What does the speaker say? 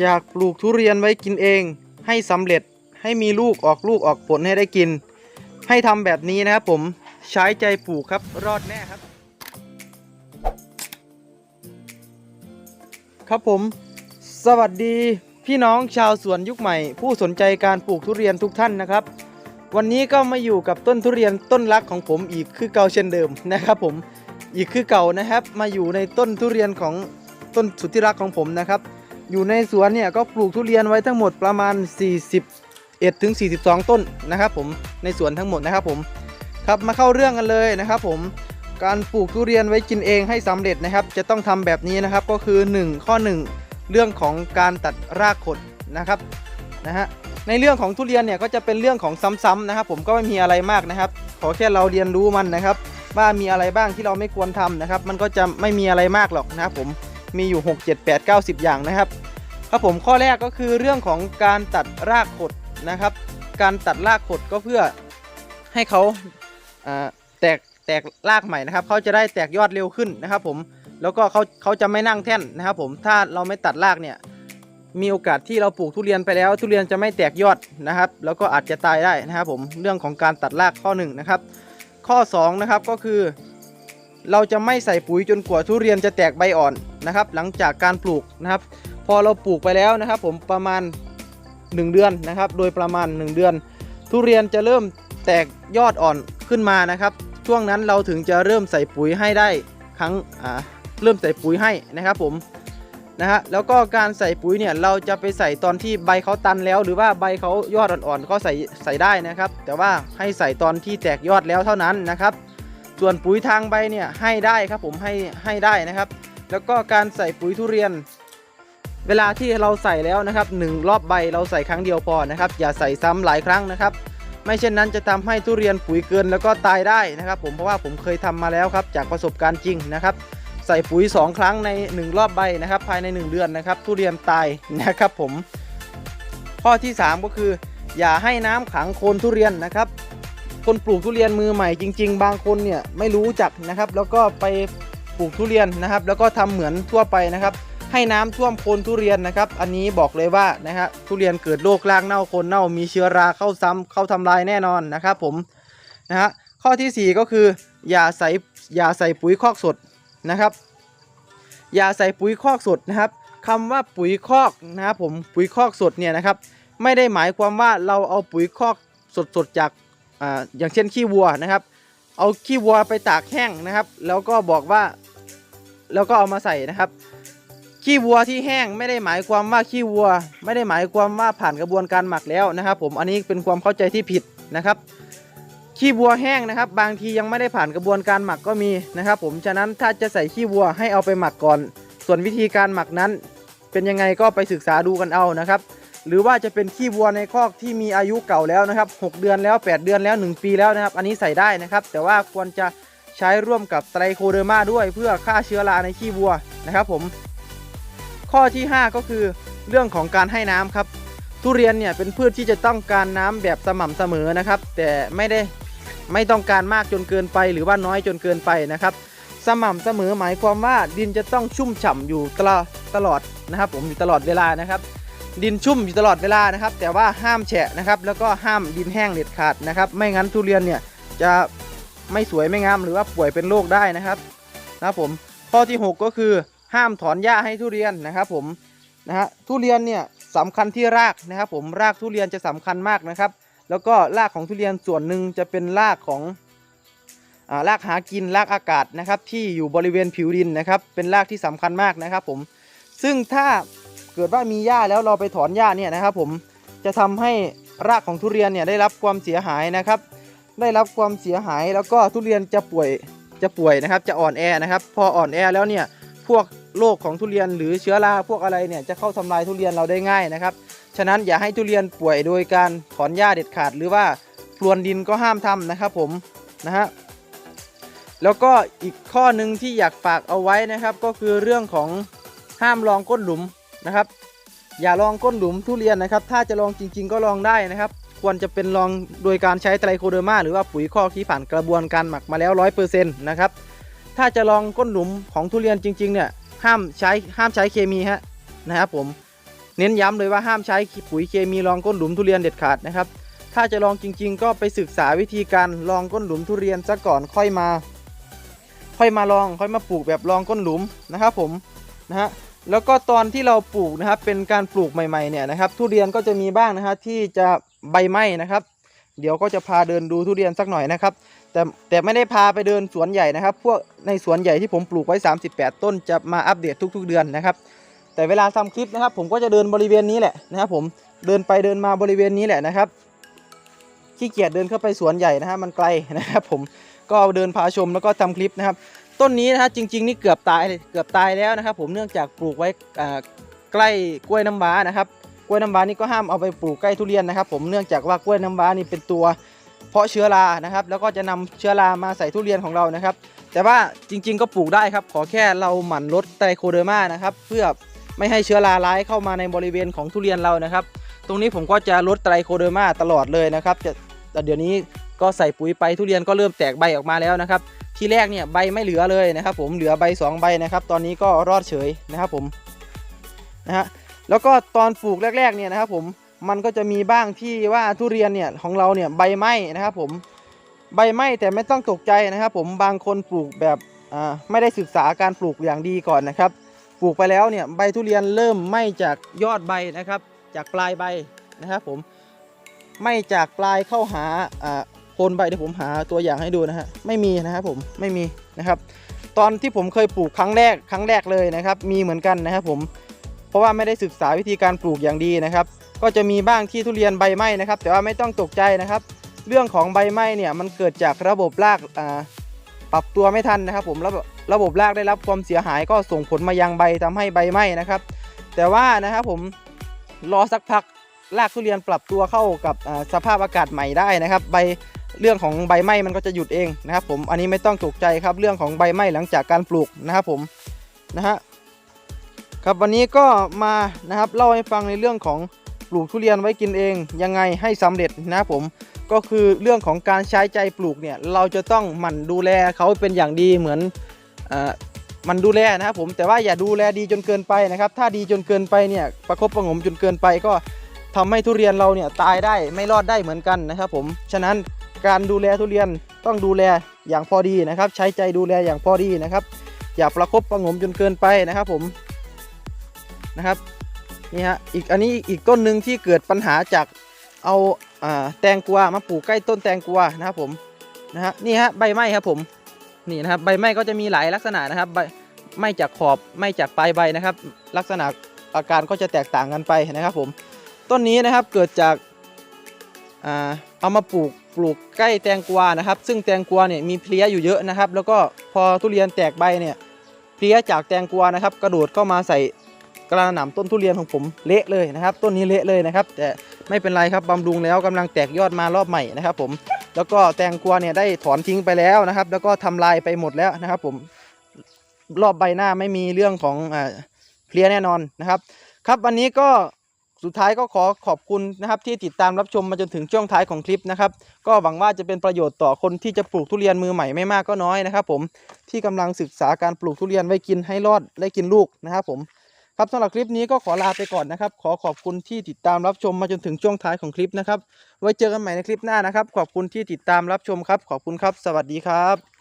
อยากปลูกทุเรียนไว้กินเอง ให้สำเร็จให้มีลูกออกลูกออกผลให้ได้กิน ให้ทำแบบนี้นะครับผมใช้ใจปลูกครับรอดแน่ครับ ครับผม สวัสดีพี่น้องชาวสวนยุคใหม่ ผู้สนใจการปลูกทุเรียนทุกท่านนะครับ วันนี้ก็มาอยู่กับต้นทุเรียนต้นรักของผมอีกคือเก่าเช่นเดิมนะครับผมอีกคือเก่านะครับ มาอยู่ในต้นทุเรียนของต้นสุดที่รักของผมนะครับ อยู่ในสวนเนี่ยก็ปลูกทุเรียนไว้ทั้งหมดประมาณ 41ถึง42 ต้นนะครับ ผมในสวนทั้งหมดนะครับ ผมครับมาเข้าเรื่องกันเลยนะครับ ผมการปลูกทุเรียนไว้กินเองให้สำเร็จนะครับ จะต้องทำแบบนี้นะครับก็คือ 1 ข้อ 1 เรื่องของการตัดรากขดนะครับนะฮะในเรื่องของทุเรียนเนี่ยก็จะเป็นเรื่องของซ้ำๆนะครับ ผมก็ไม่มีอะไรมากนะครับ ขอแค่เราเรียนรู้มันนะครับ ว่ามีอะไรบ้างที่เราไม่ควรทำนะครับ มันก็จะไม่มีอะไรมากหรอกนะครับผม มีอยู่ 6 7 8 9 10 อย่างนะครับ ครับผมข้อแรกก็คือเรื่องของการตัดรากขดนะครับ การตัดรากขดก็เพื่อให้เขาแตกแตกรากใหม่นะครับเขาจะได้แตกยอดเร็วขึ้นนะครับ ผมแล้วก็เขาเขาจะไม่นั่งแท่นนะครับ ผมถ้าเราไม่ตัดรากเนี่ยมีโอกาสที่เราปลูกทุเรียนไปแล้ว ทุเรียนจะไม่แตกยอดนะครับ แล้วก็อาจจะตายได้นะครับ ผมเรื่องของการตัดรากข้อหนึ่งนะครับข้อ2นะครับก็คือ เราจะไม่ใส่ปุ๋ยจนกว่าทุเรียนจะแตกใบอ่อนนะครับ หลังจากการปลูกนะครับ พอเราปลูกไปแล้วนะครับ ผมประมาณ 1 เดือนนะครับ โดยประมาณ 1 เดือน ทุเรียนจะเริ่มแตกยอดอ่อนขึ้นมานะครับ ช่วงนั้นเราถึงจะเริ่มใส่ปุ๋ยให้ได้ครั้งอ่าเริ่มใส่ปุ๋ยให้นะครับผมนะฮะแล้วก็การใส่ปุ๋ยเนี่ยเราจะไปใส่ตอนที่ใบเขาตันแล้ว หรือว่าใบเขายอดอ่อนๆก็ใส่ใส่ได้นะครับ แต่ว่าให้ใส่ตอนที่แตกยอดแล้วเท่านั้นนะครับ ส่วนปุ๋ยทางใบเนี่ยให้ได้ครับผมให้ให้ได้นะครับ แล้วก็การใส่ปุ๋ยทุเรียน เวลาที่เราใส่แล้วนะครับหนึ่งรอบใบเราใส่ครั้งเดียวพอนะครับ อย่าใส่ซ้ำหลายครั้งนะครับ ไม่เช่นนั้นจะทำให้ทุเรียนปุ๋ยเกินแล้วก็ตายได้นะครับ ผมเพราะว่าผมเคยทำมาแล้วครับ จากประสบการณ์จริงนะครับ ใส่ปุ๋ย 2 ครั้งใน 1 รอบใบนะครับ ภายใน 1 เดือนนะครับ ทุเรียนตายนะครับผมข้อที่ 3 ก็คือ อย่าให้น้ำขังโคนทุเรียนนะครับ คนปลูกทุเรียนมือใหม่จริง ๆ บางคนเนี่ยไม่รู้จักนะครับ แล้วก็ไปปลูกทุเรียนนะครับ แล้วก็ทำเหมือนทั่วไปนะครับ ให้น้ำท่วมโคนทุเรียนนะครับ อันนี้บอกเลยว่านะฮะทุเรียนเกิดโรครากเน่าโคนเน่ามีเชื้อราเข้าซ้ำเข้าทำลายแน่นอนนะครับผมนะฮะข้อทีสี่ 4 ก็คือ อย่าใส่อย่าใส่ปุ๋ยคอกสดนะครับ อย่าใส่ปุ๋ยคอกสดนะครับคำว่าปุ๋ยคอกนะครับผมปุ๋ยคอกสดเนี่ยนะครับ ไม่ได้หมายความว่าเราเอาปุ๋ยคอกสดๆจาก อ่าอย่างเช่นขี้วัวนะครับ เอาขี้วัวไปตากแห้งนะครับ แล้วก็บอกว่าแล้วก็เอามาใส่นะครับ ขี้วัวที่แห้งไม่ได้หมายความว่าขี้วัว ไม่ได้หมายความว่าผ่านกระบวนการหมักแล้วนะครับ ผมอันนี้เป็นความเข้าใจที่ผิดนะครับขี้วัวแห้งนะครับ บางทียังไม่ได้ผ่านกระบวนการหมักก็มีนะครับ ผมฉะนั้นถ้าจะใส่ขี้วัวให้เอาไปหมักก่อน ส่วนวิธีการหมักนั้น เป็นยังไงก็ไปศึกษาดูกันเอานะครับ หรือว่าจะเป็นขี้วัวในคอกที่มีอายุเก่าแล้วนะครับ 6 เดือนแล้ว 8 เดือนแล้ว 1 ปีแล้วนะครับ อันนี้ใส่ได้นะครับ แต่ว่าควรจะใช้ร่วมกับไตรโคเดอร์มาด้วยเพื่อฆ่าเชื้อราในขี้วัวนะครับผม ข้อที่ 5 ก็คือเรื่องของการให้น้ำครับ ทุเรียนเนี่ยเป็นพืชที่จะต้องการน้ำแบบสม่ำเสมอนะครับ แต่ไม่ได้ไม่ต้องการมากจนเกินไป หรือว่าน้อยจนเกินไปนะครับ สม่ำเสมอหมายความว่าดินจะต้องชุ่มฉ่ำอยู่ตลอดตลอดนะครับ ผมอยู่ตลอดเวลานะครับ ดินชุ่มอยู่ตลอดเวลานะครับ แต่ว่าห้ามแฉะนะครับ แล้วก็ห้ามดินแห้งเด็ดขาดนะครับ ไม่งั้นทุเรียนเนี่ยจะไม่สวยไม่งามหรือว่าป่วยเป็นโรคได้นะครับนะครับผมข้อที่ 6 ก็คือห้ามถอนหญ้าให้ทุเรียนนะครับผมนะฮะทุเรียนเนี่ยสำคัญที่รากนะครับ ผมรากทุเรียนจะสำคัญมากนะครับ แล้วก็รากของทุเรียนส่วนหนึ่งจะเป็นรากของอารากหากินรากอากาศนะครับ ที่อยู่บริเวณผิวดินนะครับ เป็นรากที่สำคัญมากนะครับ ผมซึ่งถ้า เกิดว่ามีหญ้าแล้วเราไปถอนหญ้าเนี่ยนะครับ ผมจะทำให้รากของทุเรียนเนี่ยได้รับความเสียหายนะครับ ได้รับความเสียหายแล้วก็ทุเรียนจะป่วยจะป่วยนะครับ จะอ่อนแอนะครับ พออ่อนแอแล้วเนี่ยพวกโรคของทุเรียนหรือเชื้อราพวกอะไรเนี่ยจะเข้าทำลายทุเรียนเราได้ง่ายนะครับ ฉะนั้นอย่าให้ทุเรียนป่วยโดยการถอนหญ้าเด็ดขาด หรือว่าพรวนดินก็ห้ามทำนะครับ ผมนะฮะแล้วก็อีกข้อหนึ่งที่อยากฝากเอาไว้นะครับ ก็คือเรื่องของห้ามลองก้นหลุม นะครับ อย่าลองก้นหลุมทุเรียนนะครับ ถ้าจะลองจริง ๆ ก็ลองได้นะครับ ควรจะเป็นลองโดยการใช้ไตรโคเดอร์มาหรือว่าปุ๋ยคอกที่ผ่านกระบวนการหมักมาแล้วร้อยเปอร์เซ็นต์นะครับ ถ้าจะลองก้นหลุมของทุเรียนจริง ๆ เนี่ยห้ามใช้ห้ามใช้เคมีฮะนะครับผมเน้นย้ำเลยว่าห้ามใช้ปุ๋ยเคมีรองก้นหลุมทุเรียนเด็ดขาดนะครับ ถ้าจะลองจริง ๆ ก็ไปศึกษาวิธีการลองก้นหลุมทุเรียนซะก่อนค่อยมา ค่อยมาลองค่อยมาปลูกแบบลองก้นหลุมนะครับผมนะฮะ แล้วก็ตอนที่เราปลูกนะครับเป็นการปลูกใหม่ๆเนี่ยนะครับ ทุเรียนก็จะมีบ้างนะฮะที่จะใบไหม้นะครับ เดี๋ยวก็จะพาเดินดูทุเรียนสักหน่อยนะครับ แต่แต่ไม่ได้พาไปเดินสวนใหญ่นะครับ พวกในสวนใหญ่ที่ผมปลูกไว้ 38 ต้นจะมาอัปเดตทุก ๆ เดือนนะครับ แต่เวลาทำคลิปนะครับ ผมก็จะเดินบริเวณนี้แหละนะครับ ผมเดินไปเดินมาบริเวณนี้แหละนะครับขี้เกียจเดินเข้าไปสวนใหญ่นะฮะมันไกลนะครับ ผมก็เอาเดินพาชมแล้วก็ทำคลิปนะครับ ต้นนี้นะฮะจริง ๆ นี่เกือบตายเลยเกือบตายแล้วนะครับ ผมเนื่องจากปลูกไว้ใกล้กล้วยน้ำว้านะครับกล้วยน้ำว้านี่ก็ห้ามเอาไปปลูกใกล้ทุเรียนนะครับ ผมเนื่องจากว่ากล้วยน้ำว้านี่เป็นตัว เพาะเชื้อรานะครับ แล้วก็จะนำเชื้อรามาใส่ทุเรียนของเรานะครับ แต่ว่าจริง ๆ ก็ปลูกได้ครับ ขอแค่เราหมั่นลดไตรโคเดอร์มานะครับ เพื่อไม่ให้เชื้อราร้ายเข้ามาในบริเวณของทุเรียนเรานะครับ ตรงนี้ผมก็จะลดไตรโคเดอร์มาตลอดเลยนะครับจะแต่เดี๋ยวนี้ก็ใส่ปุ๋ยไปทุเรียนก็เริ่มแตกใบออกมาแล้วนะครับ ทีแรกเนี่ยใบไม่เหลือเลยนะครับ ผมเหลือใบสองใบนะครับ ตอนนี้ก็รอดเฉยนะครับผมนะฮะแล้วก็ตอนปลูกแรก ๆเนี่ยนะครับผมมันก็จะมีบ้างที่ว่าทุเรียนเนี่ยของเราเนี่ยใบไหม้นะครับผมใบไหม้แต่ไม่ต้องตกใจนะครับ ผมบางคนปลูกแบบอ่าไม่ได้ศึกษาการปลูกอย่างดีก่อนนะครับ ปลูกไปแล้วเนี่ยใบทุเรียนเริ่มไหม้จากยอดใบนะครับ จากปลายใบนะครับผมไหม้จากปลายเข้าหาอ่า โคนใบเดี๋ยวผมหาตัวอย่างให้ดูนะฮะไม่มีนะครับผมไม่มีนะครับ ตอนที่ผมเคยปลูกครั้งแรกครั้งแรกเลยนะครับ มีเหมือนกันนะครับ ผมเพราะว่าไม่ได้ศึกษาวิธีการปลูกอย่างดีนะครับ ก็จะมีบ้างที่ทุเรียนใบไหม้นะครับ แต่ว่าไม่ต้องตกใจนะครับ เรื่องของใบไหม้เนี่ยมันเกิดจากระบบรากอ่าปรับตัวไม่ทันนะครับ ผมระบบระบบรากได้รับความเสียหายก็ส่งผลมายังใบทำให้ใบไหม้นะครับ แต่ว่านะครับผมรอสักพักรากทุเรียนปรับตัวเข้ากับสภาพอากาศใหม่ได้นะครับ ใบ เรื่องของใบไหม้มันก็จะหยุดเองนะครับ ผมอันนี้ไม่ต้องตกใจครับเรื่องของใบไหม้หลังจากการปลูกนะครับผมนะฮะครับวันนี้ก็มานะครับเล่าให้ฟังในเรื่องของปลูกทุเรียนไว้กินเอง ยังไงให้สำเร็จนะครับผมก็คือเรื่องของการใช้ใจปลูกเนี่ยเราจะต้องหมั่นดูแลเขาเป็นอย่างดีเหมือนอมันดูแลนะครับผมแต่ว่าอย่าดูแลดีจนเกินไปนะครับ ถ้าดีจนเกินไปเนี่ยประคบประงมจนเกินไปก็ทำให้ทุเรียนเราเนี่ยตายได้ไม่รอดได้เหมือนกันนะครับผมฉะนั้น การดูแลทุเรียนต้องดูแลอย่างพอดีนะครับ ใช้ใจดูแลอย่างพอดีนะครับ อย่าประคบประงมจนเกินไปนะครับผมนะครับนี่ฮะอีกอันนี้อีกต้นหนึ่งที่เกิดปัญหาจากเอาแตงกวามาปลูกใกล้ต้นแตงกวานะครับผมนะฮะนี่ฮะใบไหม้ครับผมนี่นะครับใบไหม้ก็จะมีหลายลักษณะนะครับใบไหม้จากขอบไหม้จากปลายใบนะครับ ลักษณะอาการก็จะแตกต่างกันไปนะครับผมต้นนี้นะครับเกิดจาก เอามาปลูกปลูกใกล้แตงกวานะครับ ซึ่งแตงกวาเนี่ยมีเพลี้ยอยู่เยอะนะครับ แล้วก็พอทุเรียนแตกใบเนี่ยเพลี้ยจากแตงกวานะครับ กระโดดเข้ามาใส่กระหน่ำต้นทุเรียนของผมเละเลยนะครับ ต้นนี้เละเลยนะครับ แต่ไม่เป็นไรครับบำรุงแล้วกำลังแตกยอดมารอบใหม่นะครับ ผมแล้วก็แตงกวาเนี่ยได้ถอนทิ้งไปแล้วนะครับ แล้วก็ทำลายไปหมดแล้วนะครับ ผมรอบใบหน้าไม่มีเรื่องของอเพลี้ยแน่นอนนะครับ ครับวันนี้ก็ สุดท้ายก็ขอขอบคุณนะครับที่ติดตามรับชมมาจนถึงช่วงท้ายของคลิปนะครับ ก็หวังว่าจะเป็นประโยชน์ต่อคนที่จะปลูกทุเรียนมือใหม่ไม่มากก็น้อยนะครับ ผมที่กำลังศึกษาการปลูกทุเรียนไว้กินให้รอดได้กินลูกนะครับ ผมครับสำหรับคลิปนี้ก็ขอลาไปก่อนนะครับ ขอขอบคุณที่ติดตามรับชมมาจนถึงช่วงท้ายของคลิปนะครับ ไว้เจอกันใหม่ในคลิปหน้านะครับ ขอบคุณที่ติดตามรับชมครับ ขอบคุณครับ สวัสดีครับ